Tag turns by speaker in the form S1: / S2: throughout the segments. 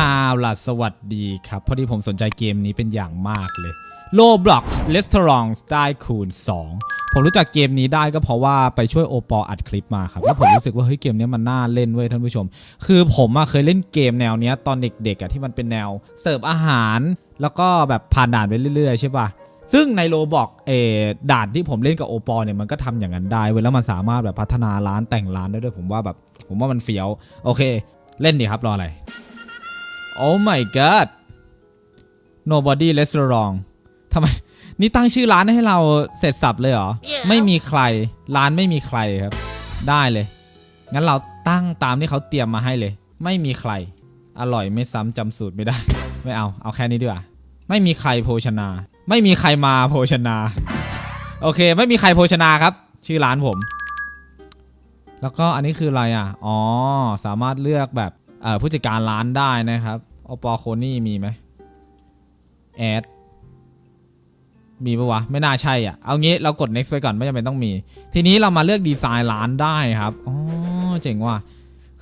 S1: อ้าวล่ะสวัสดีครับ พอดีผมสนใจเกมนี้เป็นอย่างมากเลย Roblox Restaurant ได้คูณ 2 ผมรู้จักเกมนี้ได้ก็เพราะว่าไปช่วยโอปออัดคลิปมาครับ แล้วผมรู้สึกว่าเฮ้ยเกมนี้มันน่าเล่นเว้ยท่านผู้ชม คือผมอะเคยเล่นเกมแนวเนี้ยตอนเด็กๆอะที่มันเป็นแนวเสิร์ฟอาหาร แล้วก็แบบผ่านด่านไปเรื่อยๆใช่ป่ะซึ่งในโรบอกเอด่านที่ผมเล่นกับโอปอเนี่ยมันก็ทำอย่างนั้นได้เว้ยแล้วมันสามารถแบบพัฒนาร้านแต่งร้านได้ด้วยผมว่าแบบผมว่ามันเฟี้ยวโอเค เล่นดิครับรออะไร Oh my god nobody restaurant ทำไม นี่ตั้งชื่อร้านให้เราเสร็จสับเลยเหรอ
S2: Yeah.
S1: ไม่มีใคร ร้านไม่มีใครครับ ได้เลย งั้นเราตั้งตามที่เขาเตรียมมาให้เลย ไม่มีใคร อร่อยไม่ซ้ำจำสูตรไม่ได้ ไม่เอา เอาแค่นี้ดีกว่า ไม่มีใครโภชนา ไม่มีใครมาโภชนา โอเค ไม่มีใครโภชนาครับ ชื่อร้านผม แล้วก็อันนี้คืออะไรอะ อ๋อ สามารถเลือกแบบเอ่อผู้จัดการร้านได้นะครับ อปอโคนี่มีไหมแอดมีปะวะ ไม่น่าใช่อะ เอางี้เรากด next ไปก่อนไม่จำเป็นต้องมี ทีนี้เรามาเลือกดีไซน์ร้านได้ครับ อ๋อ เจ๋งว่ะ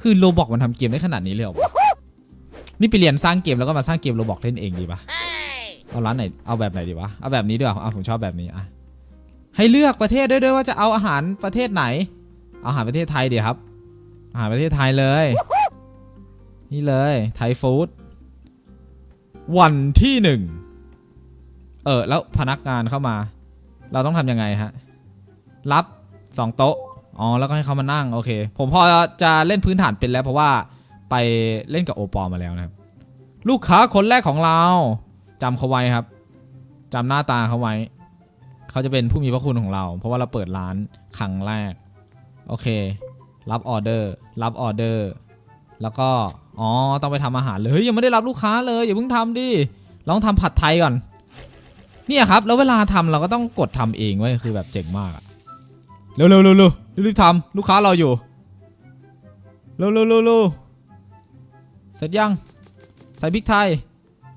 S1: คือโรบอกมันทำเกมได้ขนาดนี้เลยเหรอวะนี่ไปเรียนสร้างเกมแล้วก็มาสร้างเกมโรบอกเล่นเองดีปะเอาร้านไหน เอาแบบไหนดีวะ เอาแบบนี้ดีกว่าเอาผมชอบแบบนี้อะ ให้เลือกประเทศด้วยด้วยว่าจะเอาอาหารประเทศไหน เอาอาหารประเทศไทยดีครับ อาหารประเทศไทยเลย นี่เลย ไทยฟู้ด วันที่หนึ่งเออแล้วพนักงานเข้ามา เราต้องทำยังไงฮะ รับสองโต๊ะ อ๋อ แล้วก็ให้เขามานั่ง โอเค ผมพอจะเล่นพื้นฐานเป็นแล้ว เพราะว่าไปเล่นกับโอปอลมาแล้วนะครับ ลูกค้าคนแรกของเราจำเขาไว้ครับจำหน้าตาเขาไว้ เขาจะเป็นผู้มีพระคุณของเรา เพราะว่าเราเปิดร้านครั้งแรก โอเค รับออเดอร์ รับออเดอร์ แล้วก็ อ๋อต้องไปทำอาหารเลยเฮ้ยยังไม่ได้รับลูกค้าเลยอย่าเพิ่งทำดิลองทำผัดไทยก่อน เนี่ยครับ แล้วเวลาทำเราก็ต้องกดทำเองไว้คือแบบเจ๋งมากอะเร็วเร็วเร็วเร็วรีบทำลูกค้ารออยู่เร็วเร็วเร็วเร็วเสร็จยังใส่พริกไทย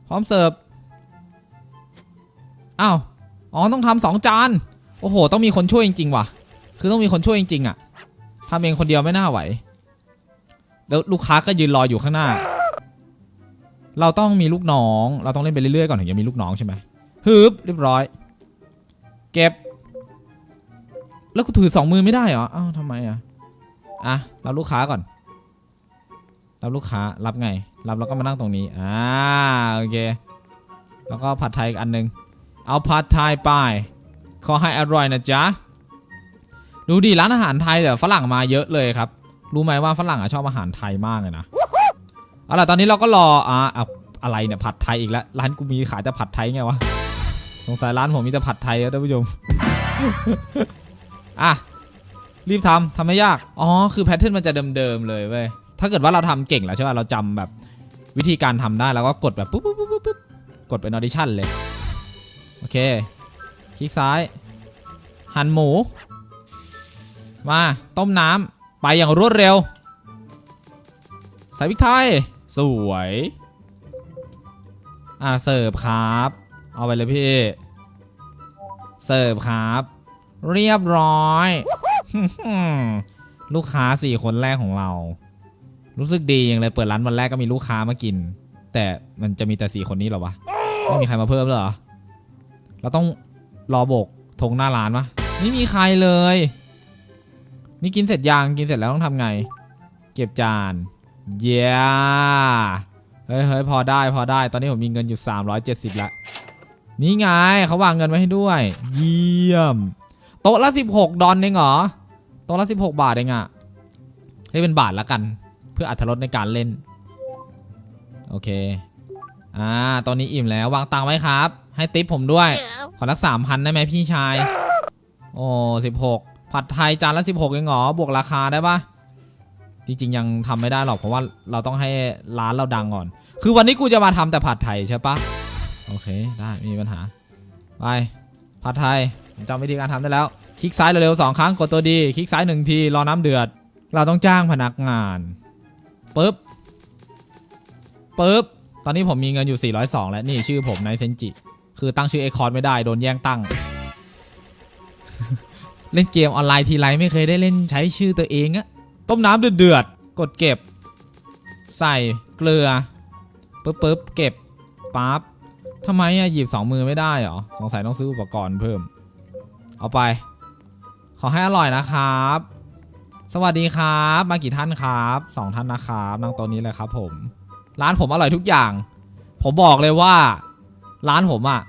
S1: พร้อมเสิร์ฟอ้าวอ๋อต้องทำสองจานโอ้โห ต้องมีคนช่วยจริงๆว่ะ คือต้องมีคนช่วยจริงๆอะทำเองคนเดียวไม่น่าไหว แล้วลูกค้าก็ยืนรออยู่ข้างหน้า เราต้องมีลูกน้อง เราต้องเล่นไปเรื่อยๆก่อนถึงจะมีลูกน้องใช่ไหมฮึบเรียบร้อย เก็บ แล้วกูถือสองมือไม่ได้เหรออ้าวทำไมอะอะรับลูกค้าก่อน รับลูกค้ารับไง รับแล้วก็มานั่งตรงนี้อ่าโอเค แล้วก็ผัดไทยอีกอันหนึง เอาผัดไทยไปขอให้อร่อยนะจ๊ะดูดิร้านอาหารไทยเดี๋ยวฝรั่งมาเยอะเลยครับ รู้ไหมว่าฝรั่งอะชอบอาหารไทยมากเลยนะเอาล่ะตอนนี้เราก็รออะอะไรเนี่ยผัดไทยอีกแล้วร้านกูมีขายแต่ผัดไทยไงวะสงสัยร้านผมมีแต่ผัดไทยอะท่านผู้ชมอะรีบทำทำไม่ยาก อ๋อ คือแพทเทิร์นมันจะเดิมๆเลยเว้ย ถ้าเกิดว่าเราทำเก่งแล้วใช่ป่ะ เราจำแบบวิธีการทำได้ แล้วก็กดแบบปุ๊บปุ๊บปุ๊บปุ๊บกดเป็นออดิชั่นเลย โอเค คลิกซ้าย หั่นหมู มา ต้มน้ำ ไปอย่างรวดเร็ว ใส่พริกไทย สวย อ่าเสิร์ฟครับ เอาไปเลยพี่ เสิร์ฟครับ เรียบร้อย ลูกค้าสี่คนแรกของเรา รู้สึกดีอย่างเลยเปิดร้านวันแรกก็มีลูกค้ามากิน แต่มันจะมีแต่สี่คนนี้หรอวะ ไม่มีใครมาเพิ่มเลยเหรอ เราต้องรอโบกธงหน้าร้านวะไม่มีใครเลย นี่กินเสร็จยังกินเสร็จแล้วต้องทำไง เก็บจาน เย้เฮ้ยเฮ้ยพอได้พอได้ ตอนนี้ผมมีเงินอยู่ 370ละนี่ไงเขาวางเงินไว้ให้ด้วย เยี่ยม โต๊ะละ 16 ดอลเองเหรอ โต๊ะละ 16 บาทเองอะให้เป็นบาทละกัน เพื่ออัตรรสในการเล่น โอเค อ่า ตอนนี้อิ่มแล้ววางตังค์ไว้ครับ ให้ติปผมด้วย
S2: Yeah.
S1: ขอรักสามพันได้ไหมพี่ชาย โอ้สิบหก ผัดไทยจานละสิบหกเองเหรอบวกราคาได้ปะจริง ๆ ยังทำไม่ได้หรอกเพราะว่าเราต้องให้ร้านเราดังก่อน คือวันนี้กูจะมาทำแต่ผัดไทยใช่ปะโอเคได้ไม่มีปัญหา ไปผัดไทยผมจำวิธีการทำได้แล้ว คลิกซ้ายเร็วๆสองครั้งกดตัวดี คลิกซ้ายหนึ่งทีรอน้ำเดือด เราต้องจ้างพนักงานปึ๊บปึ๊บตอนนี้ผมมีเงินอยู่ 402 แล้วนี่ชื่อผมนายเซนจิ คือตั้งชื่อไอคอนไม่ได้โดนแย่งตั้ง เล่นเกมออนไลน์ทีไรไม่เคยได้เล่นใช้ชื่อตัวเองอะต้มน้ำเดือดๆกดเก็บ ใส่เกลือปึ๊บปึ๊บเก็บปั๊บทำไมอะหยิบสองมือไม่ได้เหรอสงสัยต้องซื้ออุปกรณ์เพิ่ม เอาไป ขอให้อร่อยนะครับ สวัสดีครับ มากี่ท่านครับสองท่านนะครับนั่งต๊ะนี้เลยครับ ผม ร้านผมอร่อยทุกอย่าง ผมบอกเลยว่า ร้านผมอะ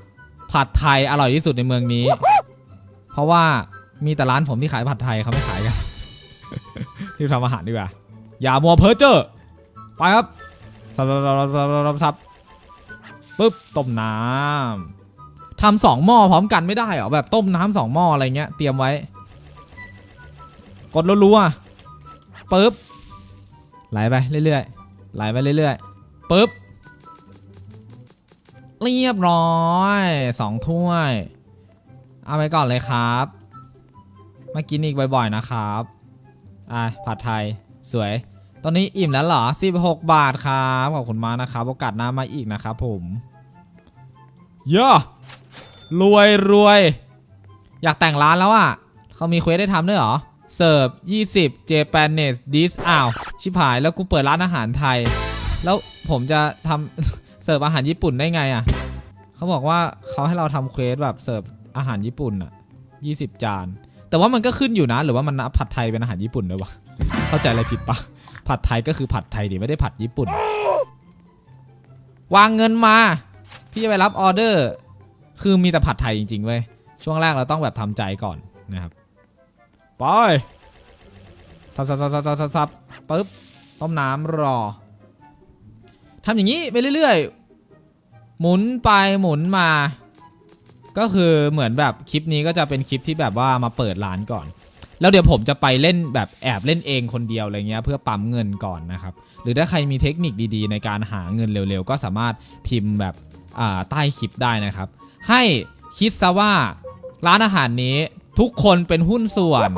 S1: ผัดไทยอร่อยที่สุดในเมืองนี้ เพราะว่า มีแต่ร้านผมที่ขายผัดไทยเขาไม่ขายกันรีบทำอาหารดีกว่า อย่ามัวเพ้อเจ้อไปครับสับสับสับสับสับสับสับปึ๊บต้มน้ำทำสองหม้อพร้อมกันไม่ได้เหรอแบบต้มน้ำสองหม้ออะไรเงี้ยเตรียมไว้ กดรัวๆปึ๊บไหลไปเรื่อยๆไหลไปเรื่อยๆปึ๊บเรียบร้อยสองถ้วย เอาไปก่อนเลยครับ มากินอีกบ่อยๆนะครับอะผัดไทยสวย ตอนนี้อิ่มแล้วเหรอ 16 บาทครับขอบคุณมากนะครับ โอกาสหน้ามาอีกนะครับผมเยอะรวยรวย อยากแต่งร้านแล้วอะเขามีเควสได้ทำด้วยเหรอเสิร์ฟ20 Japanese dish อ้าวชิบหายแล้วกูเปิดร้านอาหารไทย แล้วผมจะทำเสิร์ฟอาหารญี่ปุ่นได้ไงอะเขาบอกว่าเขาให้เราทำเควสแบบเสิร์ฟอาหารญี่ปุ่นอะ20 จาน แต่ว่ามันก็ขึ้นอยู่นะ หรือว่ามันนับผัดไทยเป็นอาหารญี่ปุ่นด้วยวะเข้าใจอะไรผิดปะผัดไทยก็คือผัดไทยดิไม่ได้ผัดญี่ปุ่น วางเงินมาพี่จะไปรับออเดอร์ คือมีแต่ผัดไทยจริงๆเว้ยช่วงแรกเราต้องแบบทำใจก่อนนะครับไปซับซับซับซับซับซับซับปึ๊บต้มน้ำรอทำอย่างนี้ไปเรื่อยๆ หมุนไปหมุนมา ก็คือเหมือนแบบคลิปนี้ก็จะเป็นคลิปที่แบบว่ามาเปิดร้านก่อน แล้วเดี๋ยวผมจะไปเล่นแบบแอบเล่นเองคนเดียวอะไรเงี้ยเพื่อปั๊มเงินก่อนนะครับ หรือถ้าใครมีเทคนิคดีๆ ในการหาเงินเร็วๆ ก็สามารถพิมพ์แบบใต้คลิปได้นะครับ ให้คิดซะว่าร้านอาหารนี้ทุกคนเป็นหุ้นส่วน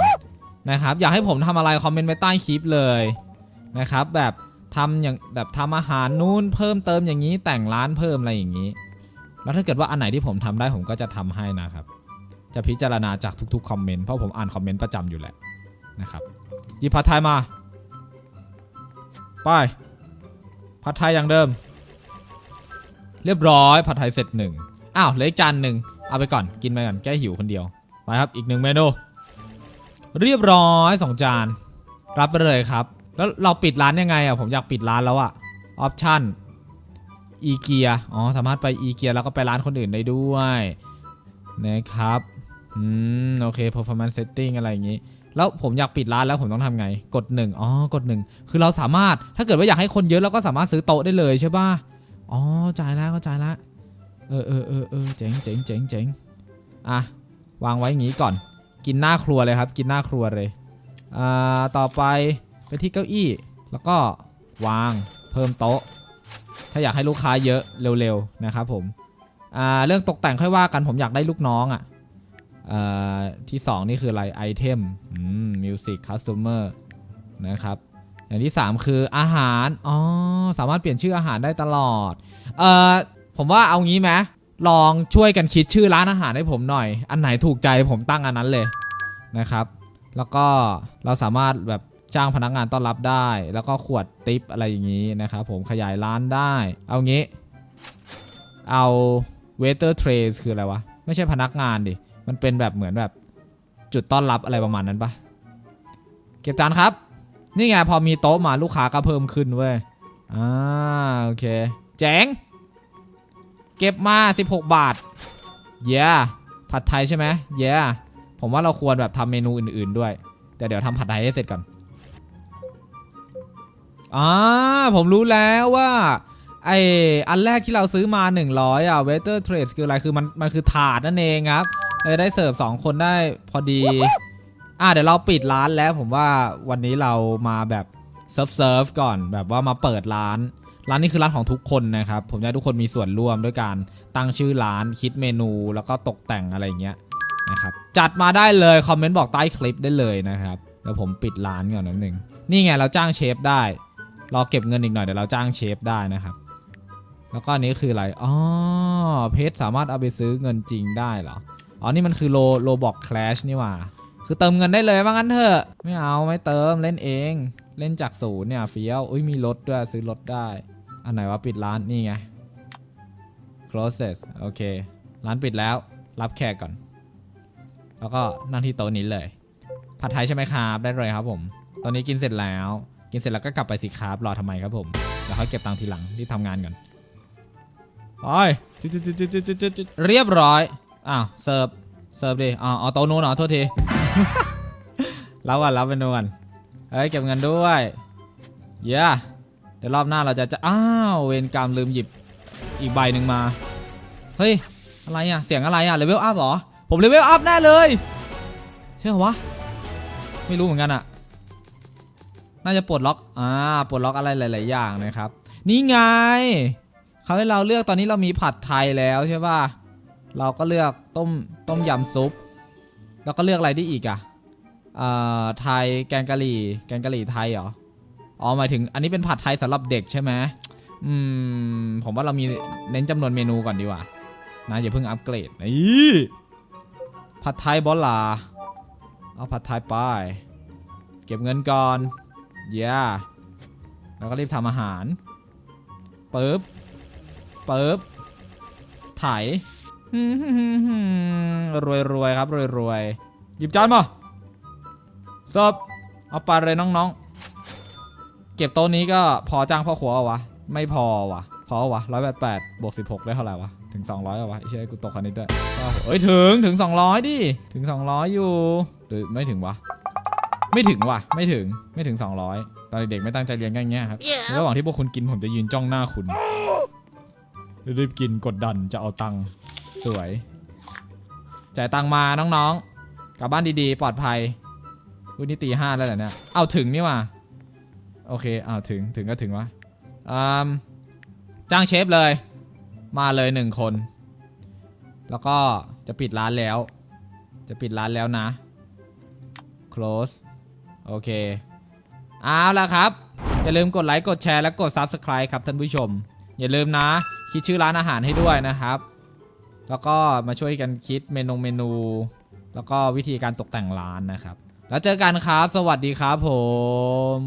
S1: นะครับ อยากให้ผมทำอะไรคอมเมนต์ไว้ใต้คลิปเลยนะครับ แบบทำอย่างแบบทำอาหารนู้นเพิ่มเติมอย่างนี้แต่งร้านเพิ่มอะไรอย่างนี้ แล้วถ้าเกิดว่าอันไหนที่ผมทำได้ผมก็จะทำให้นะครับ จะพิจารณาจากทุกๆคอมเมนต์เพราะผมอ่านคอมเมนต์ประจำอยู่แหละนะครับหยิบผัดไทยมาไปผัดไทยอย่างเดิม เรียบร้อยผัดไทยเสร็จหนึ่งอ้าวเหลือจานหนึ่งเอาไปก่อนกินไปก่อนแก้หิวคนเดียวไปครับอีกหนึ่งเมนูเรียบร้อยสองจาน รับไปเลยครับ แล้วเราปิดร้านยังไงอะผมอยากปิดร้านแล้วอะออปชั่น อีเกียอ๋อสามารถไปอีเกียแล้วก็ไปร้านคนอื่นได้ด้วยนะครับอืมโอเค performance setting อะไรอย่างงี้ แล้วผมอยากปิดร้านแล้วผมต้องทำไง กด1อ๋อกด 1 คือเราสามารถถ้าเกิดว่าอยากให้คนเยอะเราก็สามารถซื้อโต๊ะได้เลยใช่ป่ะอ๋อจ่ายแล้วก็จ่ายล้วเออเออเออเออเจ๋งเจ๋งเจ๋งเจ๋งอะวางไว้อย่างงี้ก่อน กินหน้าครัวเลยครับ กินหน้าครัวเลยอ่าต่อไปไปที่เก้าอี้ แล้วก็วางเพิ่มโต๊ะ ถ้าอยากให้ลูกค้าเยอะเร็วๆนะครับผมอ่าเรื่องตกแต่งค่อยว่ากันผมอยากได้ลูกน้องอะเอ่อที่ 2 นี่คืออะไรไอเทมมิวสิกคัส o ต e r นะครับอย่างที่ 3 คืออาหาร อ๋อ สามารถเปลี่ยนชื่ออาหารได้ตลอด เอ่อ ผมว่าเอางี้ไหมลองช่วยกันคิดชื่อร้านอาหารให้ผมหน่อย อันไหนถูกใจผมตั้งอันนั้นเลยนะครับ แล้วก็เราสามารถแบบ จ้างพนักงานต้อนรับได้ แล้วก็ขวดติปอะไรอย่างนี้นะครับผมขยายร้านได้ เอางี้ เอา waiter trays คืออะไรวะ ไม่ใช่พนักงานดิ มันเป็นแบบเหมือนแบบจุดต้อนรับอะไรประมาณนั้นปะเก็บจานครับ นี่ไงพอมีโต๊ะมาลูกค้าก็เพิ่มขึ้นเว้ยอ่าโอเคแจ๋งเก็บมา 16 บาท เย้ผัดไทยใช่ไหมเย้ผมว่าเราควรแบบทำเมนูอื่นๆด้วย แต่เดี๋ยวทำผัดไทยให้เสร็จก่อน อ่าผมรู้แล้วว่าไออันแรกที่เราซื้อมา 100 อะ waiter trays คืออะไรคือมันมันคือถาดนั่นเองครับเลยได้เสิร์ฟ2 คนได้พอดี อะเดี๋ยวเราปิดร้านแล้วผมว่าวันนี้เรามาแบบเซิร์ฟเซิร์ฟก่อนแบบว่ามาเปิดร้าน ร้านนี้คือร้านของทุกคนนะครับ ผมอยากทุกคนมีส่วนร่วมด้วยการตั้งชื่อร้านคิดเมนูแล้วก็ตกแต่งอะไรเงี้ยนะครับจัดมาได้เลยคอมเมนต์บอกใต้คลิปได้เลยนะครับเดี๋ยวผมปิดร้านก่อนนิดนึงนี่ไงเราจ้างเชฟได้ รอเก็บเงินอีกหน่อยเดี๋ยวเราจ้างเชฟได้นะครับ แล้วก็อันนี้คืออะไรอ๋อเพชรสามารถเอาไปซื้อเงินจริงได้เหรออ๋อนี่มันคือโลโลบอกคลาชนี่หว่า คือเติมเงินได้เลยว่างั้นเถอะ ไม่เอาไม่เติมเล่นเองเล่นจากศูนย์เนี่ยเฟี้ยวอุ้ยมีรถด้วยซื้อรถได้ อันไหนว่าปิดร้านนี่ไง closes โอเค ร้านปิดแล้ว รับแขกก่อน แล้วก็นั่งที่โต๊ะนี้เลย ผัดไทยใช่ไหมครับ ได้เลยครับผม ตอนนี้กินเสร็จแล้ว กินเสร็จแล้วก็กลับไปสิครับรอทำไมครับผมเดี๋ยวเขาเก็บตังค์ทีหลังรีบทำงานก่อนไปเรียบร้อยอ้าวเสิร์ฟเสิร์ฟดิอ๋อเอาโต๊ะนู้นเหรอโทษทีรับก่อนรับเมนูก่อนเฮ้ยเก็บเงินด้วยเย้เดี๋ยวรอบหน้าเราจะจะอ้าวเวรกรรมลืมหยิบอีกใบหนึ่งมาเฮ้ยอะไรอะเสียงอะไรอะเลเวลอัพเหรอผมเลเวลอัพแน่เลยใช่เหรอวะไม่รู้เหมือนกันอะ น่าจะปลดล็อก อ่า ปลดล็อกอะไรหลาย ๆ อย่างนะครับ นี่ไง เขาให้เราเลือกตอนนี้เรามีผัดไทยแล้วใช่ป่ะ เราก็เลือกต้มต้มยำซุป แล้วก็เลือกอะไรได้อีกอะอ่าไทยแกงกะหรี่ แกงกะหรี่ไทยเหรอ อ๋อหมายถึงอันนี้เป็นผัดไทยสำหรับเด็กใช่ไหมอืม ผมว่าเรามีเน้นจำนวนเมนูก่อนดีกว่า นะอย่าเพิ่งอัปเกรดนี่ผัดไทยบอลลา เอาผัดไทยไป เก็บเงินก่อน เย้แล้วก็รีบทำอาหาร เปึ๊บปึ๊บไถรวยรวยๆครับรวยรวยๆหยิบจานมาเสิร์ฟเอาไปเลยน้องๆ เก็บโต๊ะนี้ก็พอจ้างพ่อครัววะ ไม่พอวะพอวะร้อยแปดแปดบวกสิบหกได้เท่าไหร่วะ ถึง200เอาวะไอ้เชี่ยกูตกคณิตด้วยเอ้ย ถึงถึง200ดิ ถึง200อยู่ หรือไม่ถึงวะ ไม่ถึงวะไม่ถึงไม่ถึง 200 ตอนเด็กๆไม่ตั้งใจเรียนกันอย่างเงี้ยครับระหว่างที่พวกคุณกินผมจะยืนจ้องหน้าคุณ รีบกินกดดันจะเอาตังค์สวย จ่ายตังค์มาน้องๆ กลับบ้านดีๆ ปลอดภัยวันนี้ตีห้าแล้วเหรอเนี่ยเอาถึงนี่ว่ะโอเคเอาถึงถึงก็ถึงวะอืมจ้างเชฟเลย มาเลยหนึ่งคน แล้วก็จะปิดร้านแล้ว จะปิดร้านแล้วนะ close โอเคเอาละครับ อย่าลืมกดไลค์กดแชร์และกด Subscribe ครับท่านผู้ชม อย่าลืมนะ คิดชื่อร้านอาหารให้ด้วยนะครับ แล้วก็มาช่วยกันคิดเมนูเมนู แล้วก็วิธีการตกแต่งร้านนะครับ แล้วเจอกันครับ สวัสดีครับผม